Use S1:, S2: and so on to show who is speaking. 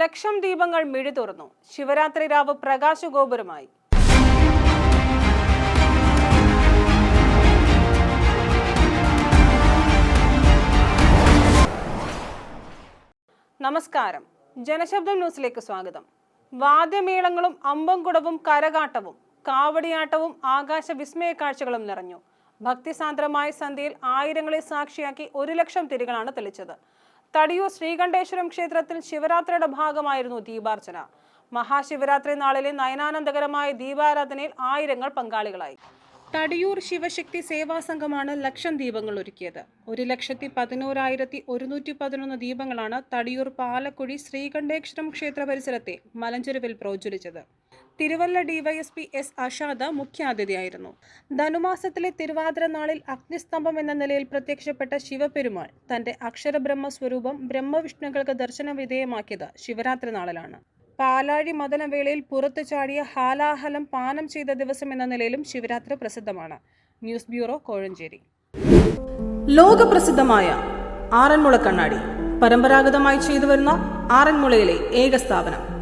S1: ലക്ഷം ദീപങ്ങൾ മിഴി തുറന്നു. ശിവരാത്രി രാവ് പ്രകാശഗോപുരമായി. നമസ്കാരം. ജനശബ്ദം ന്യൂസിലേക്ക് സ്വാഗതം. വാദ്യമേളങ്ങളും അമ്പംകുടവും കരകാട്ടവും കാവടിയാട്ടവും ആകാശ വിസ്മയ കാഴ്ചകളും നിറഞ്ഞു. ഭക്തിസാന്ദ്രമായ സന്ധ്യയിൽ ആയിരങ്ങളെ സാക്ഷിയാക്കി ഒരു ലക്ഷം തിരികളാണ് തെളിച്ചത്. തടിയൂർ ശ്രീകണ്ഠേശ്വരം ക്ഷേത്രത്തിൽ ശിവരാത്രിയുടെ ഭാഗമായിരുന്നു ദീപാർച്ചന. മഹാശിവരാത്രി നാളിലെ നയനാനന്ദകരമായ ദീപാരാധനയിൽ ആയിരങ്ങൾ പങ്കാളികളായി. തടിയൂർ ശിവശക്തി സേവാ സംഘമാണ് ലക്ഷം ദീപങ്ങൾ ഒരുക്കിയത്. ഒരു ലക്ഷത്തി പതിനോരായിരത്തി ഒരുന്നൂറ്റി പതിനൊന്ന് ദീപങ്ങളാണ് തടിയൂർ പാലക്കുഴി ശ്രീകണ്ഠേശ്വരം ക്ഷേത്ര പരിസരത്തെ മലഞ്ചെരുവിൽ പ്രോജ്വലിച്ചത്. തിരുവല്ല ഡിവൈഎസ്പി എസ് അഷാദ് മുഖ്യാതിഥിയായിരുന്നു. ധനുമാസത്തിലെ തിരുവാതിര നാളിൽ അഗ്നിസ്തംഭം എന്ന നിലയിൽ പ്രത്യക്ഷപ്പെട്ട ശിവപെരുമാൾ തന്റെ അക്ഷരബ്രഹ്മ സ്വരൂപം ബ്രഹ്മവിഷ്ണുക്കൾക്ക് ദർശന വിധേയമാക്കിയത് ശിവരാത്രി നാളിലാണ്. പാലാഴി മദനവേളയിൽ പുറത്തു ചാടിയ ഹാലാഹലം പാനം ചെയ്ത ദിവസം എന്ന നിലയിലും ശിവരാത്രി പ്രസിദ്ധമാണ്. News bureau Kozhencherry. ലോകപ്രസിദ്ധമായ ആറന്മുള കണ്ണാടി. പരമ്പരാഗതമായി ചെയ്തു വരുന്ന ആറന്മുളയിലെ ഏക സ്ഥാപനം